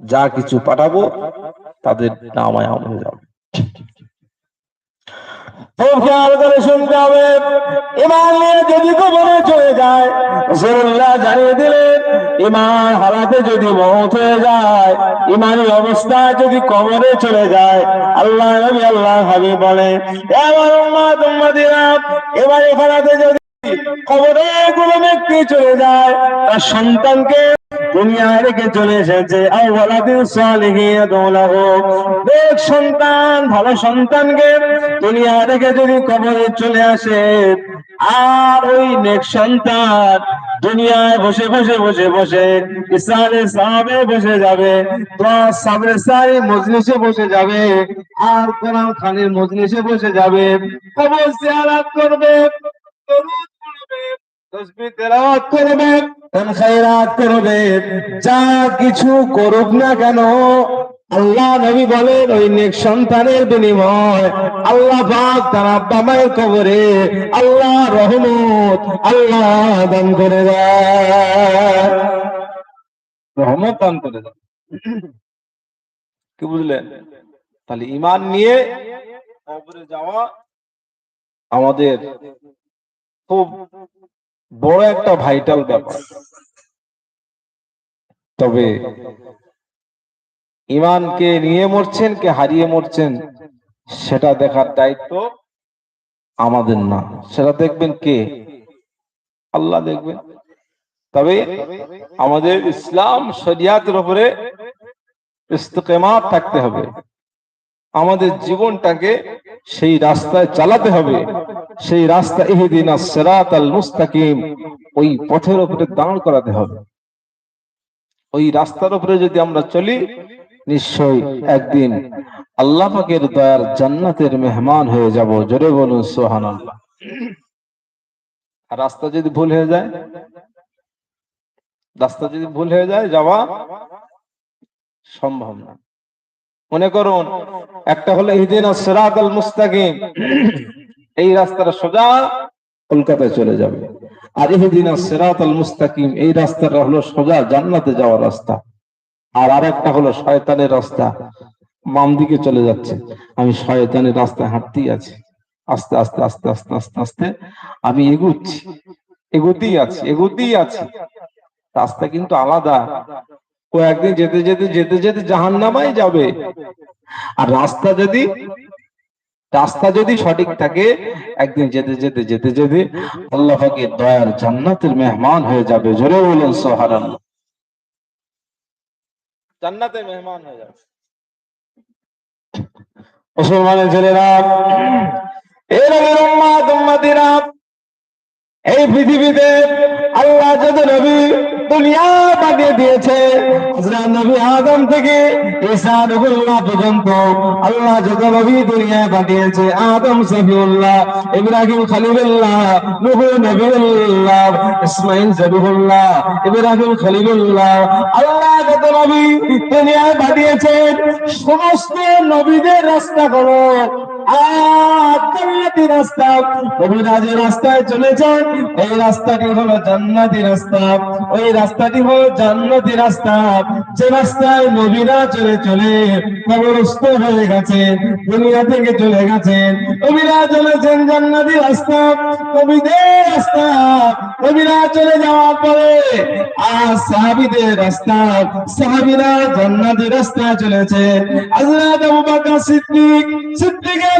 যা কিছু পাঠাবো, তাদের নামায় আমলে যাবে। যদি মহত হয়ে যায় অবস্থায় যদি কবরে চলে যায়, আল্লাহ নবী আল্লাহ হাবি বলে এবার উম্মাত উম্মাদিরা এবার হারাতে যদি কবরে কোনো ব্যক্তি চলে যায়, তার সন্তানকে দুনিয়ায় রেখে চলে এসেছে। সন্তান, ভালো সন্তানকে দুনিয়া রেখে যদি কবরে চলে আসে, আর ওই নেক সন্তান দুনিয়ায় বসে বসে বসে বসে ইসরায়েলের সাহাবে বসে যাবে সাবরে সারি মজলিসে বসে যাবে, আর কোরআন খানের মজলিসে বসে যাবে, কবর জিয়ারত করবে আল্লাহ নবী বলেন, ওই নেক সন্তানের বিনিময় আল্লাহ পাক তার আব্বা মায়ের কবরে আল্লাহ রহমত, আল্লাহ দান করে রহমত দান করে কি বুঝলেন? তাহলে ইমান নিয়ে কবরে যাওয়া আমাদের খুব বড় একটা ভাইটাল ব্যাপার। তবে ইমানকে নিয়ে মরছেন, কে হারিয়ে মরছেন, সেটা দেখার দায়িত্ব আমাদের না। সেটা দেখবেন কে? আল্লাহ দেখবেন। তবে আমাদের ইসলাম শরিয়াতের উপরে ইস্তেমাত থাকতে হবে। আমাদের জীবনটাকে সেই রাস্তায় চালাতে হবে। সেই রাস্তা ইহদিন সেরাত আল মুস্তাকিম, ওই পথের উপরে দাঁড় করাতে হবে। ওই রাস্তার উপরে যদি আমরা চলি নিশ্চয় একদিন আল্লাহ পাকের দয়ার জান্নাতের মেহমান হয়ে যাব। জোরে বলুন সোহান আল্লাহ রাস্তা যদি ভুল হয়ে যায়, রাস্তা যদি ভুল হয়ে যায়, যাওয়া সম্ভব না। মনে করুন, একটা হলো ইদিন সিরাত আল মুস্তাকিম। এই রাস্তাটা সোজা কলকাতায় চলে যাবে। আর ইহদিন সিরাত আল মুস্তাকিম, এই রাস্তাটা হলো সোজা জান্নাতে যাওয়ার রাস্তা। আর আরেকটা হলো শয়তানের রাস্তা, বাম দিকে চলে যাচ্ছে। আমি শয়তানের রাস্তায় হাঁটতেই আছি। আস্তে আস্তে আস্তে আস্তে আস্তে আস্তে আমি এগুচ্ছি। এগোতেই আছি এগোতেই আছি। রাস্তা কিন্তু আলাদা। কয়েকদিন যেতে যেতে যেতে যেতে জাহান নামাই যাবে। আর রাস্তা যদি রাস্তা যদি সঠিক থাকে, একদিন যেতে যেতে যেতে যেতে আল্লাহ পাকের দয়ার জান্নাতের মেহমান হয়ে যাবে। জোরে বলুন সোহারান জান্নাতের মেহমান হয়ে যাবে। মুসলমানের ছেলেরা এর উম্মাত উম্মাতিরা এই পৃথিবীতে আল্লাহ যত নবী দুনিয়া পাঠিয়ে দিয়েছে নবী আদম থেকে ঈসা নবুল্লাহ পর্যন্ত আল্লাহ যত নবী দুনিয়ায় পাঠিয়েছে আদম, সফিউল্লাহ, ইব্রাহিম খলিলুল্লাহ, নূহ নবীউল্লাহ, ইসমাঈল জবিহুল্লাহ ইব্রাহিম খলিলুল্লাহ, আল্লাহ যত নবী দুনিয়ায় পাঠিয়েছেন সমস্ত নবীদের রাস্তা করো জান্নাতি রাস্তা। নবীরা চলে গেছে, দুনিয়া থেকে চলে গেছেন নবীরা চলেছেন জান্নাতি রাস্তা। নবীদের রাস্তা। নবীরা চলে যাওয়ার পরে আর সাহাবিদের রাস্তা। সাহাবিরা জান্নাতি রাস্তা চলেছে। বকর সিদ্দিক, সিদ্দিকের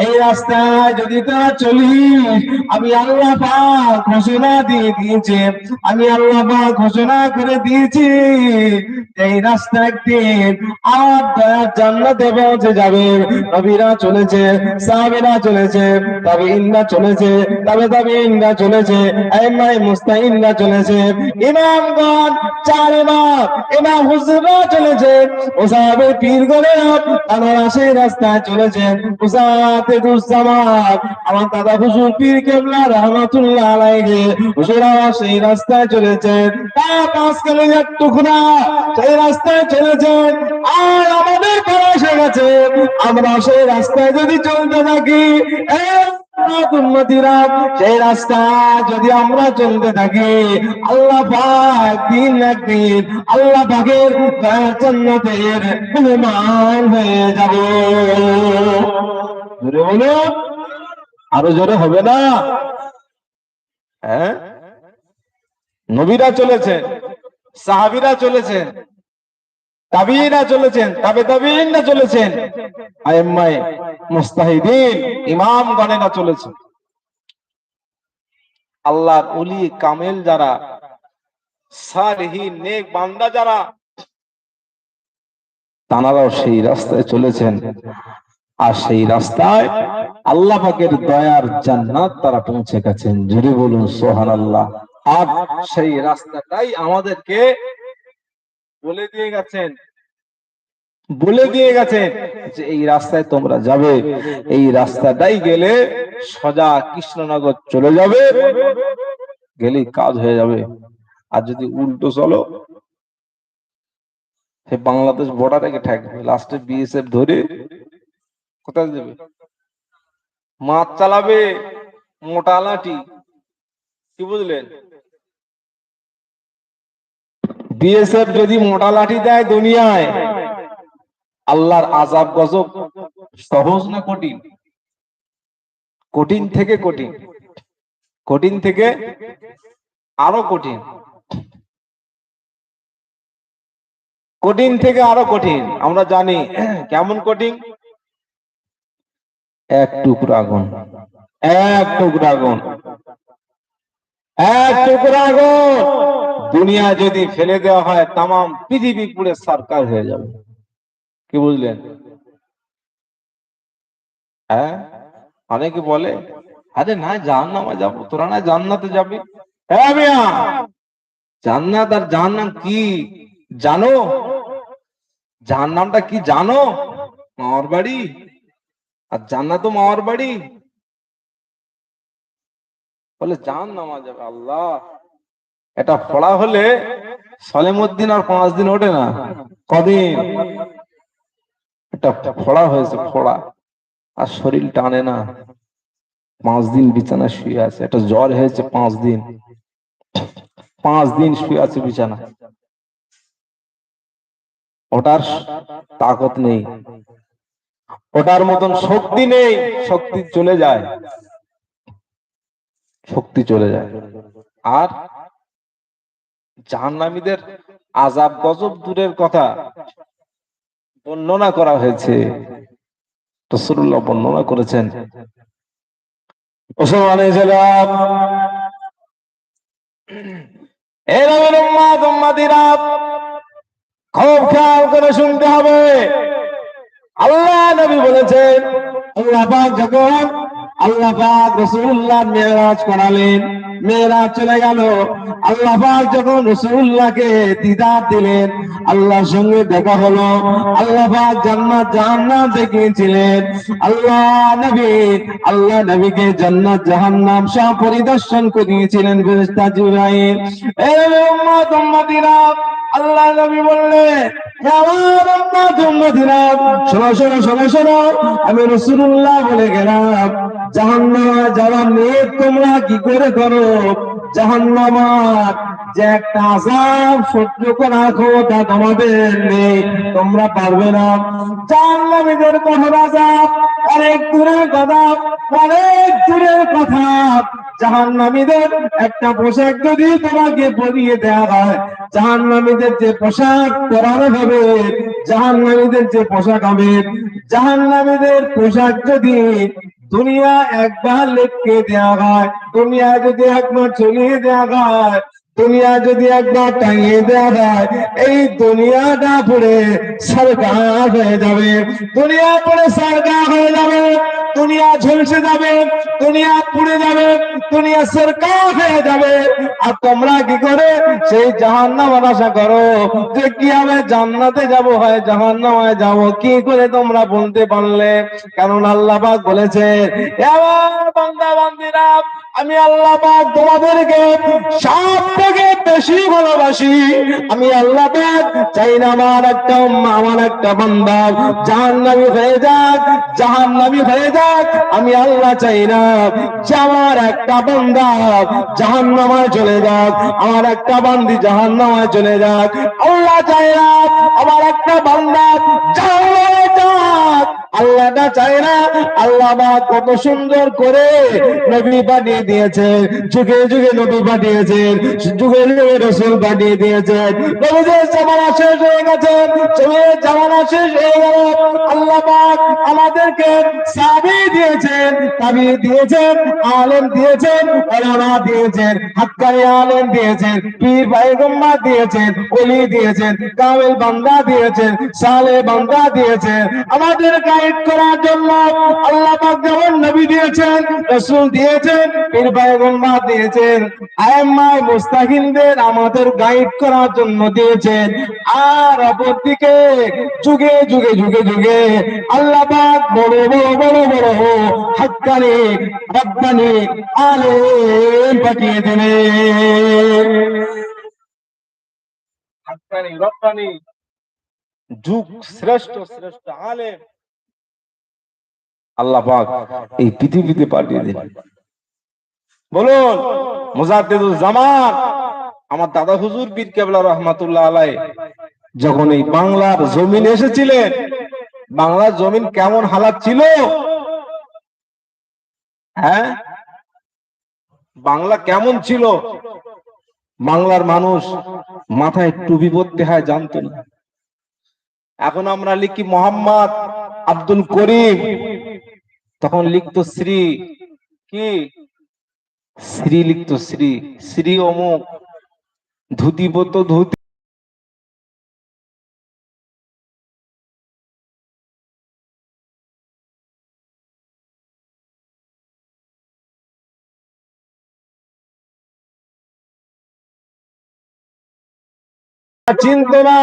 এই রাস্তায় আমি আল্লাহ ঘোষণা দিয়ে দিয়েছে, আমি আল্লাহ ঘোষণা করে দিয়েছি, এই রাস্তা একদিন যাবে। নবীরা চলেছে, সাহাবীরা চলেছে তবে ইন্দা চলেছে, তবে তবে ইন্দা চলেছে আইমাই মুস্তাইন্দা চলেছে। ইমামগণ ইমাম ইমাম হুজুররা চলেছে ও পীর সেই রাস্তায় চলেছেন। উসাতে দুসামাত আমার দাদা হুজুর পীর কেবলা রহমাতুল্লাহ আলাইহি সেই রাস্তায় চলেছেন। তার পাঁচ কিলোমিটার টুকরা সেই রাস্তায় চলেছেন। আর আমাদের আমরা সেই রাস্তায় যদি চলতে থাকি সেই রাস্তা যদি আমরা চলতে থাকি, আল্লাহ দিন একদিন আল্লাহ জান্নাতের হয়ে যাব। আরও জোরে হবে না? হ্যাঁ? নবীরা চলেছেন, সাহাবিরা চলেছেন তাবিরা চলেছেন, তাবে তাবিনা চলেছেন। মুস্তাহিদিন ইমাম চলেছেন। আল্লাহর কামেল যারা সারহীন নেক বান্দা যারা তানারাও সেই রাস্তায় চলেছেন। আর সেই রাস্তায় আল্লাহ পাকের দয়ার জান্নাত তারা পৌঁছে গেছেন। জুড়ে বলুন সোহান আল্লাহ আর সেই রাস্তাটাই আমাদেরকে বলে দিয়ে গেছেন। বলে দিয়ে গেছেন যে এই রাস্তায় তোমরা যাবে। এই রাস্তাটাই গেলে সোজা কৃষ্ণনগর চলে যাবে গেলেই কাজ হয়ে যাবে। আর যদি উল্টো চলো সে বাংলাদেশ বর্ডারে ঠেকবে লাস্টে বিএসএফ ধরে কোথায় যাবে? মাছ চালাবে মোটা লাঠি কি বুঝলেন? বিএসএফ যদি মোটা লাঠি দেয় দুনিয়ায়, আল্লাহর আজাব গজব সহজ না কঠিন? কঠিন থেকে কঠিন। কঠিন থেকে আরও কঠিন। কঠিন থেকে আরও কঠিন। আমরা জানি কেমন কঠিন? এক টুকরা আগুন। এক টুকরা আগুন। এক টুকরা দুনিয়া যদি ফেলে দেওয়া হয় তাম পৃথিবী পুরে সরকার হয়ে যাবে। কি বুঝলেন? হ্যাঁ? অনেকে বলে, আরে না, জাহান্নামে যাব। তোরা না জান্নাতে যাবি? হ্যাঁ মিয়া। জান্নাত আর জাহান্নাম কি? জানো? জাহান্নামটা কি জানো? মামার বাড়ি? আর জান্নাত মামার বাড়ি? বলে জান নামা যাবে, আল্লাহ। এটা পড়া হলে সলেমুদ্দিন আর পাঁচ দিন ওঠে না। কদিন? এটা ফোড়া হয়েছে ফোড়া আর শরীর টানে না। পাঁচ দিন বিছানা শুয়ে আছে। একটা জ্বর হয়েছে পাঁচ দিন। পাঁচ দিন শুয়ে আছে বিছানা। ওটার তাকত নেই। ওটার মতন শক্তি নেই, শক্তি চলে যায়। শক্তি চলে যায়। আর জাহান্নামীদের আজাব গজব দূরের কথা বর্ণনা করা হয়েছে। রসুল্লাহ বর্ণনা করেছেন। ওসমান উম্মাতিরা খুব খেয়াল করে শুনতে হবে। আল্লাহ নবী বলেছেন, আল্লাহ যখন আল্লাহ রসুল্লাহ মেয়েরাজ করালেন মেয়েরা চলে গেল। আল্লাহ যখন রসুল্লাহকে দিদার দিলেন, আল্লাহর সঙ্গে দেখা হলো। আল্লাহ জান্নাত জাহান্নাম দেখিয়েছিলেন। আল্লাহ নবী, আল্লাহ নবীকে জান্নাত জাহান্নাম সব পরিদর্শন করিয়েছিলেন ফেরেশতা জিবরাইল। এই উম্মত, উম্মতিরা, আল্লাহ নবী শোনো, আমি রসুল্লাহ বলে গেলাম। জাহান্নামা যাওয়ার নিয়ে তোমরা কি করে করো জাহান্নামার যে একটা জাহান্নামীদের জাহান্নামীদের একটা পোশাক যদি তোমাকে পরিয়ে দেওয়া হয়, জাহান্নামীদের যে পোশাক পরানো হবে, জাহান্নামীদের যে পোশাক হবে, জাহান্নামীদের পোশাক যদি দুনিয়া একবার লেখকে দেওয়া হয়। দুনিয়া যদি একবার চলিয়ে দেওয়া হয় দুনিয়া যদি একবার টাঙিয়ে দেওয়া হয় এই দুনিয়াটা পড়ে সরকার হয়ে যাবে। দুনিয়া পড়ে সরকার হয়ে যাবে, দুনিয়া ঝলসে যাবে, দুনিয়া পুড়ে যাবে, দুনিয়া সরকার হয়ে যাবে। আর তোমরা কি করে? সেই জাহান্নাম আশা করো যে কি আমি জান্নাতে যাব, হয় জাহান্নামে যাব। কি করে তোমরা বলতে পারলে? কারণ আল্লাহ পাক বলেছে বান্দা বান্দিরা আমি আল্লাহ পাক তোমাদেরকে সব থেকে বেশি ভালোবাসি। আমি আল্লাহ চাই না আমার একটা আমার একটা বান্দা। জাহান্নামী হয়ে যাক, জাহান্নামী হয়ে যাক, আমি আল্লাহ চাই না। আমার একটা বান্দা জাহান্নামায় চলে যাক, আমার একটা বান্দি জাহান্নামায় চলে যাক। আল্লাহ চাই না আমার একটা বান্দা যাক আল্লাহটা চায় না। আল্লাহ কত সুন্দর করে নবী পাঠিয়ে দিয়েছেন, যুগে যুগে নবী পাঠিয়েছেন যুগে যুগে রসুল পাঠিয়ে দিয়েছেন। নবীদের জামানা শেষ হয়ে গেছে জামানা শেষ হয়ে গেল। আল্লাহ আমাদেরকে সাবি দিয়েছেন, তাবি দিয়েছেন দিয়েছেন দিয়েছেন দিয়েছেন, পীর দিয়েছেন, ওলি দিয়েছেন বান্দা দিয়েছেন, সালে বান্দা দিয়েছেন। আমাদের গাইড করার জন্য আল্লাহ যেমন নবী দিয়েছেন, রসুল দিয়েছেন পীর পায়গম্বর দিয়েছেন আয়াম্মায় মুস্তাহিনদের আমাদের গাইড করার জন্য দিয়েছেন। আর অপরদিকে যুগে যুগে যুগে যুগে আল্লাহ বড় বড় বড় বড় হাক্কানি রব্বানি আলেম পাঠিয়ে দিলেন। হাক্কানি রব্বানি যুগ শ্রেষ্ঠ শ্রেষ্ঠ আলেম। আল্লাহ পাক এই পৃথিবীতে পাঠিয়ে দিলেন বলুন, মুজাদ্দিদুল জামান আমার দাদা হুজুর পীর কেবলা রহমাতুল্লাহ আলাই যখন এই বাংলার জমিন এসেছিলেন, বাংলার জমিন কেমন হালাত ছিল? হ্যাঁ? বাংলা কেমন ছিল? বাংলার মানুষ মাথায় টুপি পরতে হয়, জানতো না। এখন আমরা লিখি মোহাম্মদ আব্দুল করিম তখন লিখতো শ্রী। কি? শ্রী লিখতো শ্রী। শ্রী অমুক। ধুতি। পরতো ধুতি চিনত না।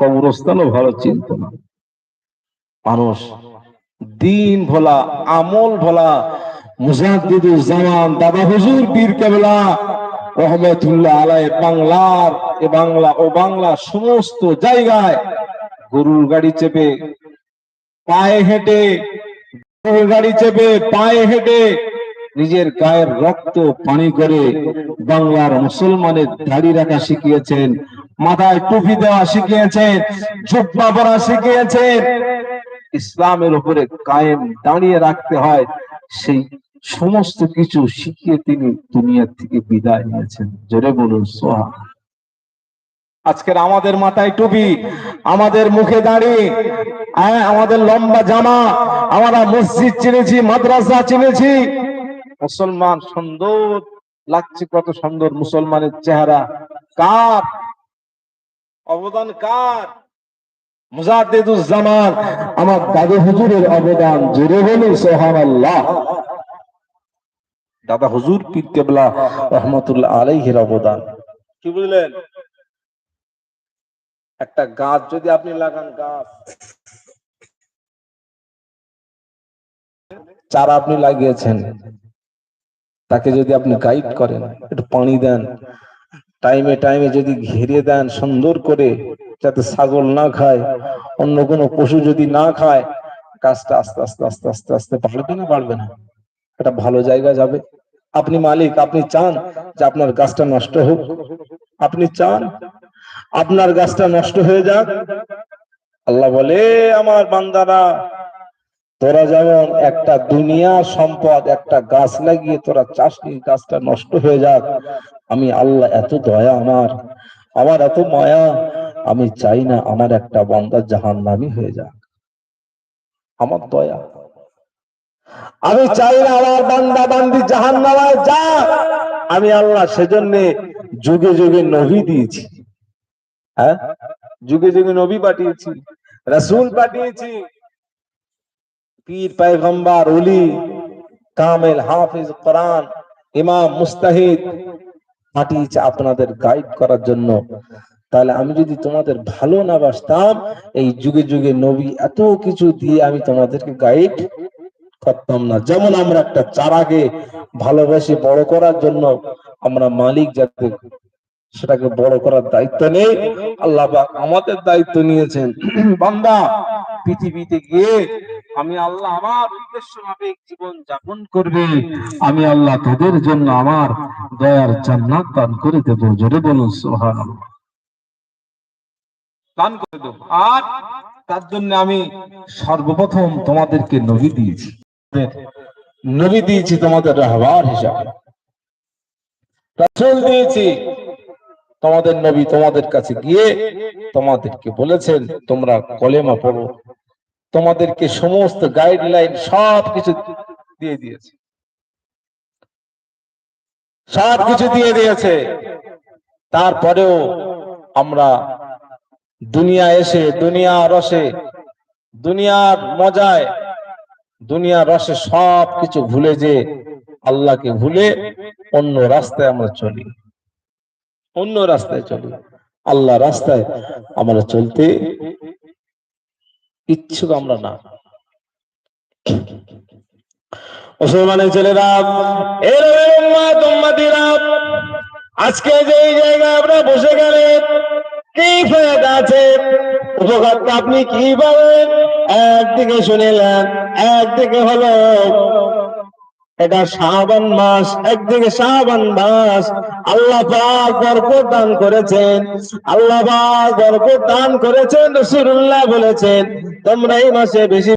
কবরস্থানও ভালো চিনত না। মানুষ দিন ভোলা, আমল ভোলা। মুজাদ্দিদুল জামান, দাদা হুজুর কেবলা, রহমতুল্লাহ আলাই বাংলার এ বাংলা ও বাংলা সমস্ত জায়গায় গরুর গাড়ি চেপে, পায়ে হেঁটে, গরুর গাড়ি চেপে, পায়ে হেঁটে নিজের গায়ের রক্ত পানি করে বাংলার মুসলমানের দাড়ি রাখা শিখিয়েছেন, মাথায় টুপি দেওয়া শিখিয়েছেন, জুব্বা পরা শিখিয়েছেন। ইসলামের উপরে কায়েম দাঁড়িয়ে রাখতে হয়, সেই সমস্ত কিছু শিখিয়ে তিনি দুনিয়ার থেকে বিদায় নিয়েছেন। জোরে বলুন সোহা আজকের আমাদের মাথায় টুপি, আমাদের মুখে দাঁড়িয়ে হ্যাঁ আমাদের লম্বা জামা, আমরা মসজিদ চিনেছি, মাদ্রাসা চিনেছি। মুসলমান সুন্দর লাগছে, কত সুন্দর মুসলমানের চেহারা। কার? অবদান কার? আমার দাদু হুজুরের অবদান দাদা হুজুর রহমতুল্লাহ অবদান। কি বুঝলেন? একটা গাছ যদি আপনি লাগান, গাছ। চারা আপনি লাগিয়েছেন, তাকে যদি আপনি গাইড করেন, একটু পানি দেন টাইমে টাইমে যদি ঘিরে দেন, সুন্দর করে যাতে ছাগল না খায়, অন্য কোনো পশু যদি না খায়, গাছটা আস্তে আস্তে আস্তে আস্তে আস্তে বাড়বে না বাড়বে না। একটা ভালো জায়গা যাবে। আপনি মালিক, আপনি চান যে আপনার গাছটা নষ্ট হোক। আপনি চান আপনার গাছটা নষ্ট হয়ে যাক। আল্লাহ বলে, আমার বান্দারা, তোরা যেমন একটা দুনিয়ার সম্পদ, একটা গাছ লাগিয়ে তোরা চাষ নিয়ে গাছটা নষ্ট হয়ে যাক, আমি আল্লাহ এত দয়া আমার আমার এত মায়া আমি চাই না আমার একটা বান্দা জাহান নামি হয়ে যাক। আমার দয়া। আমি চাই না আমার বান্দা বান্দি জাহান নামায় যা আমি আল্লাহ সেজন্য যুগে যুগে নবী দিয়েছি। হ্যাঁ? যুগে যুগে নবী পাঠিয়েছি, রাসূল পাঠিয়েছি। পীর, পয়গম্বর, ওলি, কামেল, হাফিজ, কোরআন, ইমাম, মুস্তাহিদ পাঠিয়েছে আপনাদের গাইড করার জন্য। তাহলে আমি যদি তোমাদের ভালো না বাসতাম, এই যুগে যুগে নবী এত কিছু দিয়ে আমি তোমাদেরকে গাইড করতাম না। যেমন আমরা একটা চারাকে ভালোবেসে বড় করার জন্য আমরা মালিক যাতে সেটাকে বড় করার দায়িত্ব নেই। আল্লাহ আমাদের দায়িত্ব নিয়েছেন। বান্দা, পৃথিবীতে গিয়ে আমি আল্লাহ আমার উদ্দেশ্য মাফিক জীবন যাপন করবে। আমি আল্লাহ তাদের জন্য আমার দয়ার জান্নাত দান করে দেব। জোরে বলুন, সুবহানাল্লাহ। দান করে দেব। আর তার জন্য আমি সর্বপ্রথম তোমাদেরকে নবী দিয়েছি। নবী দিয়েছি তোমাদের রাহবার হিসাবে। রাসূল দিয়েছি তোমাদের নবী তোমাদের কাছে গিয়ে তোমাদেরকে বলেছেন, তোমরা কলেমা পড়ো। তোমাদেরকে সমস্ত গাইডলাইন সব কিছু দিয়ে দিয়েছে। সব কিছু দিয়ে দিয়েছে। তারপরেও আমরা দুনিয়া এসে, দুনিয়া রসে, দুনিয়ার মজায় দুনিয়ার রসে সব কিছু ভুলে যে আল্লাহকে ভুলে অন্য রাস্তায় আমরা চলি। অন্য রাস্তায় চলি। আল্লাহ রাস্তায় আমরা চলতে ইচ্ছুক আমরা না। মুসলমানের ছেলেরা এর আজকে যে জায়গায় আমরা বসে গেলেন কি ফায়দা আছে আপনি কি পাবেন একদিকে শুনিলেন, একদিকে হলো, এটা শাবান মাস, একদিকে শাবান মাস। আল্লাহ পাক বরকত দান করেছেন, আল্লাহ পাক বরকত দান করেছেন, রাসূলুল্লাহ বলেছেন, তোমরা এই মাসে বেশি